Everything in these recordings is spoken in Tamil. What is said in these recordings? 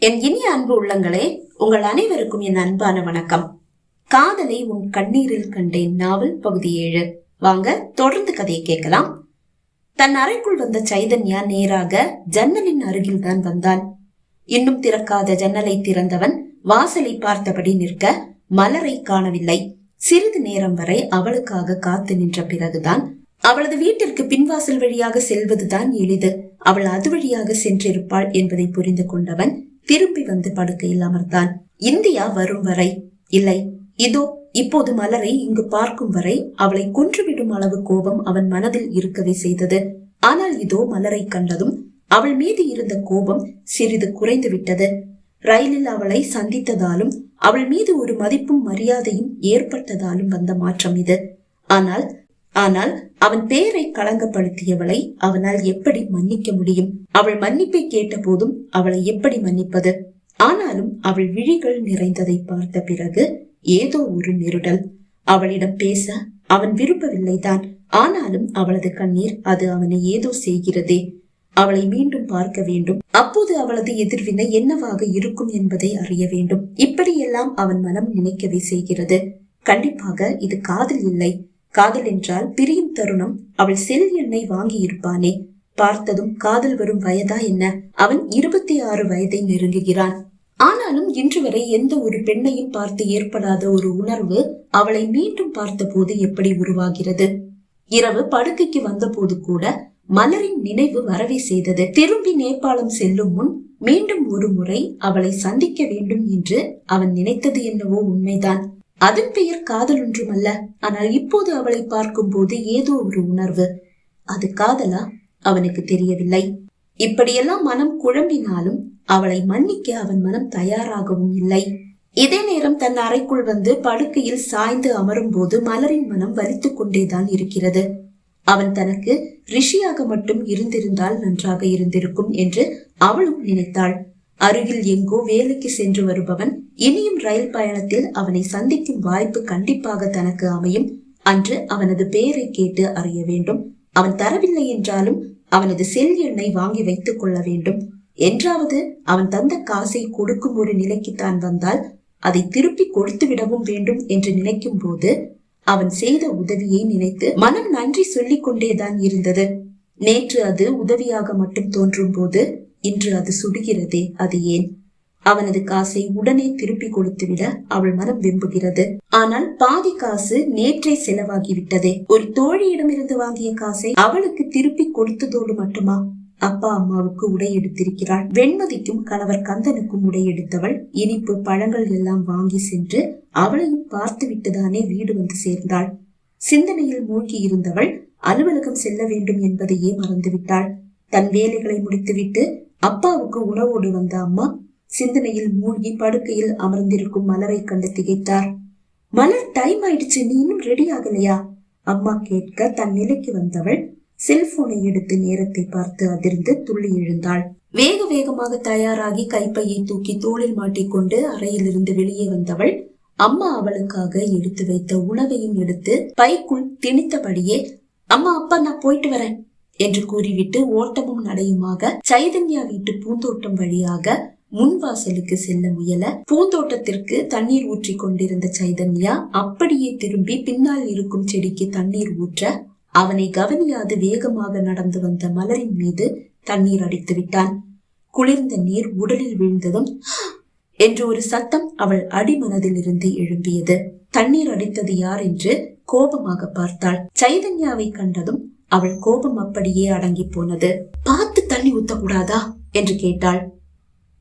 என் இனிய அன்பு உள்ளங்களே உங்கள் அனைவருக்கும் என் அன்பான வணக்கம். காதலை உன் கண்ணீரில் கண்டேன் நாவல் பகுதி ஏழு. வாங்க தொடர்ந்து கதையை கேட்கலாம். தன் அறைக்குள் வந்த சைதன்யா நேராக ஜன்னலின் அருகில் தான் வந்தான். இன்னும் திறக்காத ஜன்னலை திறந்தவன் வாசலை பார்த்தபடி நிற்க மலரை காணவில்லை. சிறிது நேரம் வரை அவளுக்காக காத்து நின்ற பிறகுதான் அவளது வீட்டிற்கு பின்வாசல் வழியாக செல்வதுதான் எளிது. அவள் அது வழியாக சென்றிருப்பாள் என்பதை புரிந்து கொண்டவன் திரும்பி வந்து படுக்கையில் அமர்ந்தான். இந்தியா வரும் வரை இல்லை இதோ இப்போது மலரை இங்கு பார்க்கும் வரை அவளை கொன்றுவிடும் அளவு கோபம் அவன் மனதில் இருக்கவே செய்தது. ஆனால் இதோ மலரை கண்டதும் அவள் மீது இருந்த கோபம் சிறிது குறைந்து விட்டது. ரயிலில் அவளை சந்தித்ததாலும் அவள் மீது ஒரு மதிப்பும் மரியாதையும் ஏற்பட்டதாலும் வந்த மாற்றம் இது. ஆனால் ஆனால் அவன் பெயரை களங்கப்படுத்தியவளை அவனால் எப்படி மன்னிக்க முடியும்? அவள் மன்னிப்பை கேட்ட போதும் அவளை எப்படி மன்னிப்பது? ஆனாலும் அவள் விழிகள் நிறைந்ததை பார்த்த பிறகு ஏதோ ஒரு நெருடல். அவளிடம் பேச அவன் விரும்பவில்லைதான். ஆனாலும் அவளது கண்ணீர் அது அவனை ஏதோ செய்கிறதே. அவளை மீண்டும் பார்க்க வேண்டும். அப்போது அவளது எதிர்வினை என்னவாக இருக்கும் என்பதை அறிய வேண்டும். இப்படியெல்லாம் அவன் மனம் நினைக்கவே செய்கிறது. கண்டிப்பாக இது காதல் இல்லை. காதல் என்றால் பிரியும் தருணம். அவள் செல் எண்ணை வாங்கி இருப்பானே பார்த்ததும் காதல் வரும் வயதா என்ன? அவன் இருபத்தி ஆறு வயதை நெருங்குகிறான். ஆனாலும் இன்று வரை எந்த ஒரு பெண்ணையும் பார்த்து ஏற்படாத ஒரு உணர்வு அவளை மீண்டும் பார்த்தபோது எப்படி உருவாகிறது? இரவு படுக்கைக்கு வந்தபோது கூட மலரின் நினைவு வரவே செய்தது. திரும்பி நேபாளம் செல்லும் முன் மீண்டும் ஒரு முறை அவளை சந்திக்க வேண்டும் என்று அவன் நினைத்தது என்னவோ உண்மைதான். அதன் பெயர் காதல் ஒன்றுமல்ல. ஆனால் இப்போது அவளை பார்க்கும் போது ஏதோ ஒரு உணர்வு. அது காதலா? அவனுக்கு தெரியவில்லை. இப்படியெல்லாம் மனம் குழம்பினாலும் அவளை மன்னிக்க அவன் மனம் தயாராகவும் இல்லை. இதே நேரம் தன் அறைக்குள் வந்து படுக்கையில் சாய்ந்து அமரும் போது மலரின் மனம் வலித்துக் கொண்டேதான் இருக்கிறது. அவன் தனக்கு ரிஷியாக மட்டும் இருந்திருந்தால் நன்றாக இருந்திருக்கும் என்று அவளும் நினைத்தாள். அருகில் எங்கோ வேலைக்கு சென்று வருபவன் இனியும் ரயில் பயணத்தில் அவனை சந்திக்கும் வாய்ப்பு கண்டிப்பாக தனக்கு அமையும். அன்று அவனது பெயரை கேட்டு அறிய வேண்டும். அவன் தரவில்லை என்றாலும் அவனது செல் எண்ணை வாங்கி வைத்துக் கொள்ள வேண்டும். என்றாவது அவன் தந்த காசை கொடுக்கும் ஒரு நிலைக்கு தான் வந்தால் அதை திருப்பி கொடுத்து விடவும் வேண்டும் என்று நினைக்கும் போது அவன் செய்த உதவியை நினைத்து மனம் நன்றி சொல்லிக் கொண்டேதான் இருந்தது. நேற்று அது உதவியாக மட்டும் தோன்றும் போது இன்று அது சுடுகிறதே அது ஏன்? அவனது காசை உடனே திருப்பி கொடுத்துவிட அவள் மனம் விரும்புகிறது. ஆனால் பாதி காசு நேற்றே செலவாகிவிட்டதே. ஒரு தோழியிடமிருந்து வாங்கிய காசை அவளுக்கு திருப்பி கொடுத்ததோடு மட்டுமா? அப்பா அம்மாவுக்கு உடை எடுத்திருக்கிறாள். வெண்மதிக்கும் கணவர் கந்தனுக்கும் உடை எடுத்தவள் இனிப்பு பழங்கள் எல்லாம் வாங்கி சென்று அவளையும் பார்த்து விட்டுதானே வீடு வந்து சேர்ந்தாள். சிந்தனையில் மூழ்கி இருந்தவள் அலுவலகம் செல்ல வேண்டும் என்பதையே மறந்துவிட்டாள். தன் வேலைகளை முடித்துவிட்டு அப்பாவுக்கு உணவோடு வந்த அம்மா சிந்தனையில் மூழ்கி படுக்கையில் அமர்ந்திருக்கும் மலரை கண்டு திகைத்தார். மலர் டைம் ஆயிடுச்சு நீ இன்னும் ரெடி ஆகலையா? அம்மா கேட்க தன் நிலைக்கு வந்தவள் செல்போனை எடுத்து நேரத்தை பார்த்து அதிர்ந்து துள்ளி எழுந்தாள். வேக வேகமாக தயாராகி கைப்பையை தூக்கி தோளில் மாட்டிக்கொண்டு அறையிலிருந்து வெளியே வந்தவள் அம்மா அவளுக்காக எடுத்து வைத்த உணவையும் எடுத்து பைக்குள் திணித்தபடியே அம்மா அப்பா நான் போயிட்டு வரேன். என்று கூறிவிட்டு ஓட்டமும் நடையுமாக சைதன்யா வீட்டு பூந்தோட்டம் வழியாக முன்வாசலுக்கு செல்ல முயல பூந்தோட்டத்திற்கு தண்ணீர் ஊற்றி கொண்டிருந்த சைதன்யா அப்படியே திரும்பி பின்னால் இருக்கும் செடிக்கு தண்ணீர் ஊற்ற அவனை கவனியாது வேகமாக நடந்து வந்த மலரின் மீது தண்ணீர் அடித்து விட்டான். குளிர்ந்த நீர் உடலில் விழுந்ததும் என்று ஒரு சத்தம் அவள் அடிமனதில் இருந்து எழும்பியது. தண்ணீர் அடித்தது யார் என்று கோபமாக பார்த்தாள். சைதன்யாவை கண்டதும் அவள் கோபம் அப்படியே அடங்கி போனது. பார்த்து தண்ணி ஊத்தக்கூடாதா? என்று கேட்டாள்.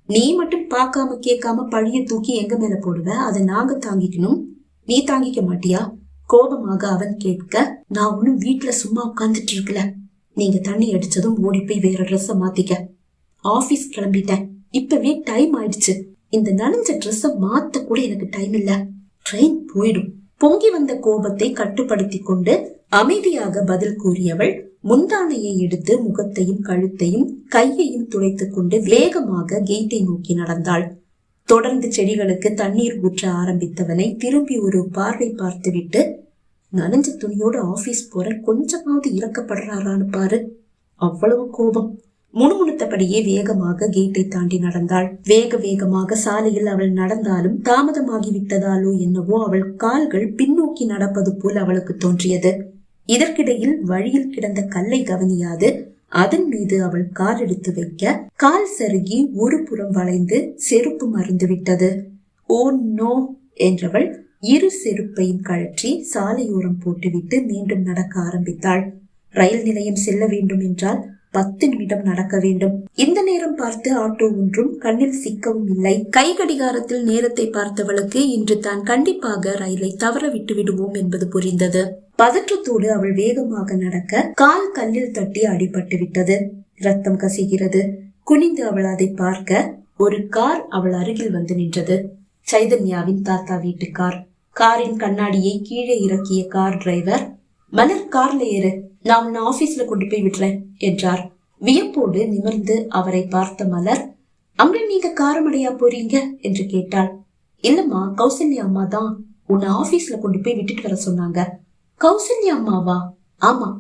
நீ மட்டும் பார்க்காம கேட்காம பழிய தூக்கி எங்க மேல போடுவ? அதை நாங்க தாங்கிக்கணும். நீ தாங்கிக்க மாட்டியா? கோபமாக அவன் கேட்க. நான் ஒன்னும் வீட்டுல சும்மா உட்கார்ந்துட்டு இருக்கல. நீங்க தண்ணி அடிச்சதும் ஓடி போய் வேற ட்ரெஸ்ஸ மாத்திக்க. ஆபீஸ் கிளம்பிட்டேன். இப்பவே டைம் ஆயிடுச்சு. இந்த நனைஞ்ச ட்ரெஸ்ஸ மாத்த கூட எனக்கு டைம் இல்ல. ட்ரெயின் போயிடும். பொங்கி வந்த கோபத்தை கட்டுப்படுத்தி கொண்டு அமைதியாக பதில் கூறியவள் முந்தானையை எடுத்து முகத்தையும் கழுத்தையும் கையையும் துடைத்துக் கொண்டு வேகமாக கேட்டை நோக்கி நடந்தாள். தொடர்ந்து செடிகளுக்கு தண்ணீர் ஊற்ற ஆரம்பித்தவனை திரும்பி ஒரு பார்வை பார்த்துவிட்டு நனைஞ்ச துணியோடு ஆபீஸ் போற கொஞ்சமாவது இறக்கப்படுறாரான்னு பாரு. அவ்வளவு கோபம். முணுமுணுத்தபடியே வேகமாக கேட்டை தாண்டி நடந்தாள். வேக வேகமாக சாலையில் அவள் நடந்தாலும் தாமதமாகி விட்டதாலோ என்னவோ அவள் கால்கள் பின்னோக்கி நடப்பது போல் அவளுக்கு தோன்றியது. இதற்கிடையில் வழியில் கிடந்த கல்லை கவனியாது. அதன் மீது அவள் கால் எடுத்து வைக்க கால் சருகி ஒரு புறம் வளைந்து செருப்பு மறந்து விட்டது ஓ நோ என்றவள் இரு செருப்பையும் கழற்றி சாலையோரம் போட்டுவிட்டு மீண்டும் நடக்க ஆரம்பித்தாள். ரயில் நிலையம் செல்ல வேண்டும் என்றால் பத்து நிமிடம் நடக்க வேண்டும். இந்த நேரம் பார்த்து ஆட்டோ ஒன்றும் கண்ணில் சிக்கவும் இல்லை. கை கடிகாரத்தில் நேரத்தை பார்த்தவளுக்கு இன்று தான் கண்டிப்பாக ரயிலை தவற விட்டு விடுவோம் என்பது புரிந்தது. பதற்றத்தோடு அவள் வேகமாக நடக்க கால் கல்லில் தட்டி அடிபட்டு விட்டது. ரத்தம் கசிகிறது. குனிந்து அவள் அதை பார்க்க ஒரு கார் அவள் அருகில் வந்து நின்றது. சைதன்யாவின் தாத்தா வீட்டு கார் காரின் கண்ணாடியை கீழே இறக்கிய கார் டிரைவர் மலர் கார்ல ஏறு. நான் உன்னை ஆபீஸ்ல கொண்டு போய் விடுறேன் என்றார். வியப்போடு நிமிர்ந்து அவரை பார்த்த மலர் அங்க நீங்க காரமடையா போறீங்க? என்று கேட்டாள். இல்லம்மா கௌசல்யா அம்மா தான் உன்னை ஆபீஸ்ல கொண்டு போய் விட்டுட்டு வர சொன்னாங்க. கௌசல்யா அம்மாவா? ஆமா.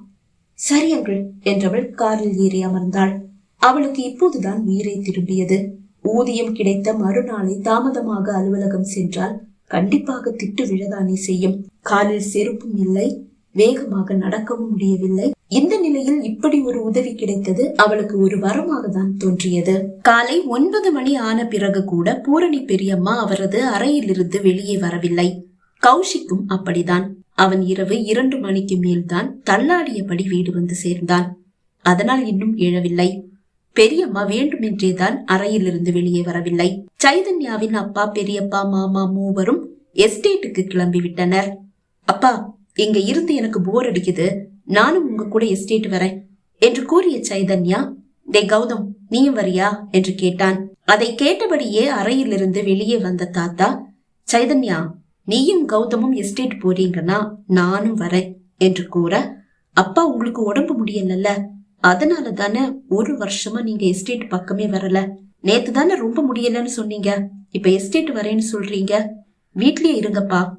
சரி அங்கிள் என்றவள் காரில் ஏறி அமர்ந்தாள். அவளுக்கு இப்போதுதான் உயிரை திரும்பியது. ஊதியம் கிடைத்த மறுநாளை தாமதமாக அலுவலகம் சென்றால் கண்டிப்பாக திட்டு விழதானே செய்யும். காலில் செருப்பும் இல்லை வேகமாக நடக்கவும் முடியவில்லை. இந்த நிலையில் இப்படி ஒரு உதவி கிடைத்தது அவளுக்கு ஒரு வரமாக தான் தோன்றியது. காலை ஒன்பது மணி ஆன பிறகு கூட பூரணி பெரியம்மா அவரது அறையிலிருந்து வெளியே வரவில்லை. கௌஷிக்கும் அப்படிதான். அவன் இரவு இரண்டு மணிக்கு மேல்தான் தள்ளாடியபடி வீடு வந்து சேர்ந்தான். அதனால் இன்னும் எழவில்லை. பெரியம்மா வேண்டுமென்றேதான் அறையிலிருந்து வெளியே வரவில்லை. சைதன்யாவின் அப்பா பெரியப்பா மாமா மூவரும் எஸ்டேட்டுக்கு கிளம்பி விட்டனர் அப்பா இங்க இருந்து எனக்கு போர் அடிக்குது? நானும் உங்க கூட எஸ்டேட் வரேன். என்று கூறிய சைதன்யா டே கௌதம் நீயும் வரியா? என்று கேட்டான். அதை கேட்டபடியே அறையிலிருந்து வெளியே வந்த தாத்தா சைதன்யா நீயும் கௌதமும் எஸ்டேட் போறீங்கன்னா நானும் வரேன் என்று கூற அப்பா உங்களுக்கு உடம்பு முடியலல்ல. அதனால தானே ஒரு வருஷமா நீங்க எஸ்டேட் பக்கமே வரல. நேத்து தானே ரொம்ப முடியலன்னு சொன்னீங்க. இப்ப எஸ்டேட் வரேன்னு சொல்றீங்க. வீட்லயே இருங்கப்பா.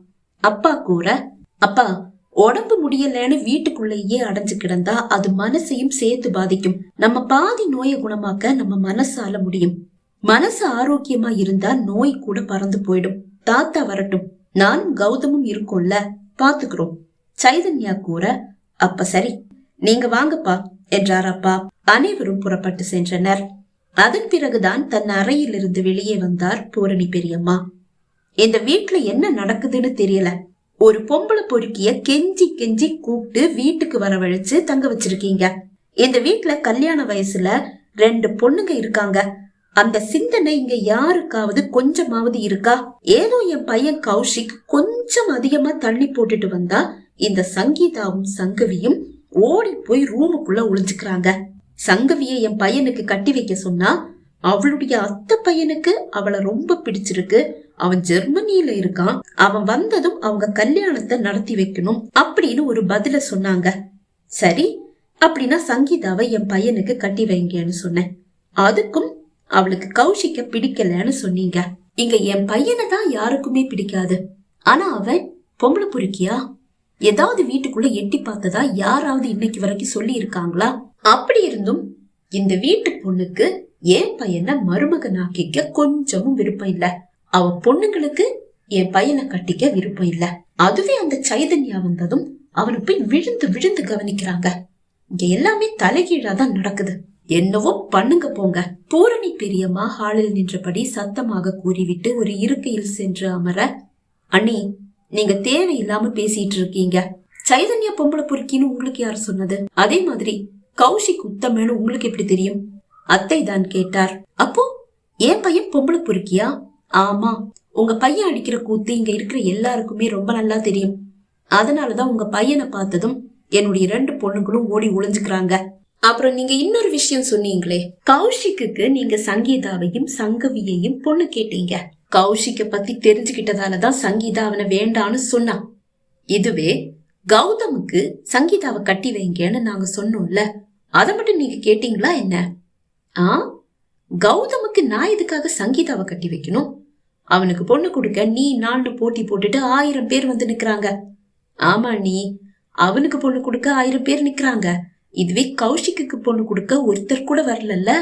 அப்பா கூற அப்பா உடம்பு முடியலன்னு வீட்டுக்குள்ளேயே அடைஞ்சு கிடந்தா அது மனசையும் சேர்த்து பாதிக்கும். நம்ம பாதி நோயை குணமாக்க நம்ம மனசால முடியும். மனசு ஆரோக்கியமா இருந்தா நோய் கூட பறந்து போயிடும். தாத்தா வரட்டும். நானும் கௌதமும் இருக்கோம்ல பாத்துக்கிறோம். சைதன்யா கூற அப்ப சரி நீங்க வாங்கப்பா என்றார் அப்பா. அனைவரும் புறப்பட்டு சென்றனர். அதன் பிறகுதான் தன் அறையிலிருந்து வெளியே வந்தார் பூரணி பெரியம்மா. இந்த வீட்டுல என்ன நடக்குதுன்னு தெரியல. ஒரு பொம்பளை பொறுக்கிய கெஞ்சி கெஞ்சி கூப்பிட்டு வீட்டுக்கு வரவழைச்சு தங்க வச்சிருக்கீங்க. இந்த வீட்டுல கல்யாண வயசுல ரெண்டு பொண்ணுங்க இருக்காங்க. அந்த சிந்தனை இங்க யாருக்காவது கொஞ்சமாவது இருக்கா? ஏதோ என் பையன் கௌஷிக் கொஞ்சம் அதிகமா தள்ளி போட்டுட்டு வந்தா இந்த சங்கீதாவும் சங்கவியும் ஓடி போய் ரூமுக்குள்ள ஒளிஞ்சுக்கிறாங்க. சங்கவிய என் பையனுக்கு கட்டி வைக்க சொன்னா அவளுடைய அத்தை பையனுக்கு அவளை ரொம்ப பிடிச்சிருக்கு. அவன் ஜெர்மனியில இருக்கான். அவன் வந்ததும் அவங்க கல்யாணத்தை நடத்தி வைக்கணும் அப்படின்னு ஒரு பதில சொன்னாங்க. சரி அப்படின்னா சங்கீதாவை என் பையனுக்கு கட்டி வைங்கன்னு சொன்னேன். அதுக்கும் அவளுக்கு கௌஷிக்க பிடிக்கலன்னு சொன்னீங்க. இங்க என் பையனை தான் யாருக்குமே பிடிக்காது. ஆனா அவன் பொம்பளை பொறுக்கியா? ஏதாவது வீட்டுக்குள்ள எட்டி பார்த்ததா யாராவது இன்னைக்கு வரைக்கும் சொல்லி இருக்காங்களா அப்படி இருந்தும் இந்த வீட்டு பொண்ணுக்கு என் பையனை மருமகன் ஆக்கிக்க கொஞ்சமும் விருப்பம் இல்லை. அவ பொண்ணுங்களுக்கு என் பையனை கட்டிக்க விருப்பம் இல்ல. அதுவே அந்த சைதன்யா வந்ததும் அவனை போய் விழுந்து விழுந்து கவனிக்கிறாங்க. இங்க எல்லாமே தலைகீழா தான் நடக்குது. என்னவோ பண்ணுங்க போங்க. பூரணி பெரியம்மா ஹாலில் நின்றபடி சத்தமாக கூறிவிட்டு ஒரு இருக்கையில் சென்று அமர அண்ணி நீங்க தேவையில்லாம பேசிட்டு இருக்கீங்க. சைதன்யா பொம்பளை பொறுக்கின்னு உங்களுக்கு யார் சொன்னது? அதே மாதிரி கௌஷிக் உத்தமன்னு உங்களுக்கு எப்படி தெரியும்? அத்தை தான் கேட்டார். அப்போ என் பையன் பொம்பளை பொறுக்கியா? ஆமா உங்க பையன் அடிக்கிற கூத்து இங்க இருக்கிற எல்லாருக்குமே ரொம்ப நல்லா தெரியும். அதனாலதான் உங்க பையனை பார்த்ததும் என்னுடைய ரெண்டு பொண்ணுங்களும் ஓடி ஒளிஞ்சுக்கிறாங்க. அப்புறம் நீங்க இன்னொரு விஷயம் சொன்னீங்களே கௌஷிக்கு நீங்க சங்கீதாவையும் சங்கவியையும் பொண்ணு கேட்டீங்க. கௌஷிக்க பத்தி தெரிஞ்சுக்கிட்டதாலதான் சங்கீதா அவனை வேண்டான்னு சொன்னான் இதுவே கௌதமுக்கு சங்கீதாவை கட்டி வைங்கன்னு நாங்க சொன்னோம்ல அதை மட்டும் நீங்க கேட்டீங்களா என்ன? ஆ? கௌதமுக்கு நான் எதுக்காக சங்கீதாவை கட்டி வைக்கணும்? அவனுக்கு பொண்ணு கொடுக்க நீ நாலு போட்டி போட்டுட்டு ஆயிரம் பேர் வந்து நிக்கிறாங்க. ஆமா நீ அவனுக்கு பொண்ணு கொடுக்க ஆயிரம் பேர் நிக்கிறாங்க. இதுவே கௌஷிக்கு பொண்ணு கொடுக்க ஒருத்தர் கூட வரலல்ல?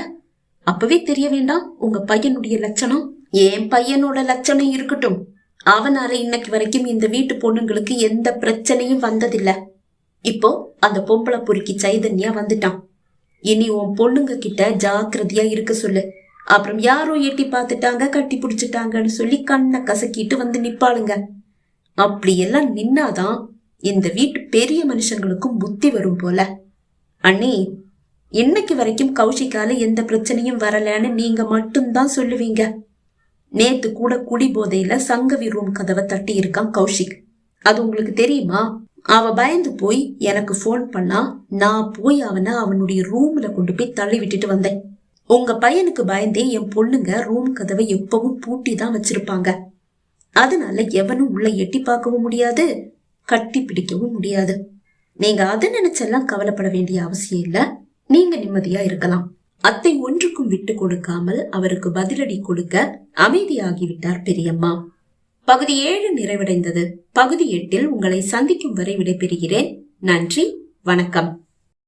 அப்பவே தெரிய வேண்டாம் உங்க பையனுடைய லட்சணம். என் பையனோட லட்சணம் இருக்கட்டும். அவனால இன்னைக்கு வரைக்கும் இந்த வீட்டு பொண்ணுங்களுக்கு எந்த பிரச்சனையும் வந்ததில்ல. இப்போ அந்த பொம்பளை பொறுக்கி சைதன்யா வந்துட்டான். இனி உன் பொண்ணுங்க கிட்ட ஜாக்கிரதையா இருக்க சொல்லு. அப்புறம் யாரோ எட்டி பார்த்துட்டாங்க கட்டி பிடிச்சிட்டாங்கன்னு சொல்லி கண்ணை கசக்கிட்டு வந்து நிப்பாளுங்க. அப்படியெல்லாம் நின்னாதான் இந்த வீட்டு பெரிய மனுஷங்களுக்கும் புத்தி வரும் போல. அண்ணி இன்னைக்கு வரைக்கும் கௌஷிக்கால எந்த பிரச்சனையும் வரலன்னு நீங்க மட்டும்தான் சொல்லுவீங்க. நேத்து கூட குடி போதையில சங்கவி ரூம் கதவை தட்டி இருக்கான் கௌஷிக் அது உங்களுக்கு தெரியுமா? அவ பயந்து போய் எனக்கு ஃபோன் பண்ணா நான் போய் அவனை அவனுடைய ரூம்ல கொண்டு போய் தள்ளி விட்டுட்டு வந்தேன். உங்க பையனுக்கு பயந்தே என் பொண்ணுங்க ரூம் கதவை எப்பவும் பூட்டி தான் வச்சிருப்பாங்க. அதனால எவனும் உள்ள எட்டி பார்க்கவும் முடியாது கட்டி பிடிக்கவும் முடியாது. நீங்க அதை நினைச்செல்லாம் கவலைப்பட வேண்டிய அவசியம் இல்ல. நீங்க நிம்மதியா இருக்கலாம். அத்தை ஒன்றுக்கும் விட்டு கொடுக்காமல் அவருக்கு பதிலடி கொடுக்க அமைதியாகிவிட்டார் பெரியம்மா. பகுதி ஏழு நிறைவடைந்தது. பகுதி எட்டில் உங்களை சந்திக்கும் வரை விடைபெறுகிறேன். நன்றி. வணக்கம்.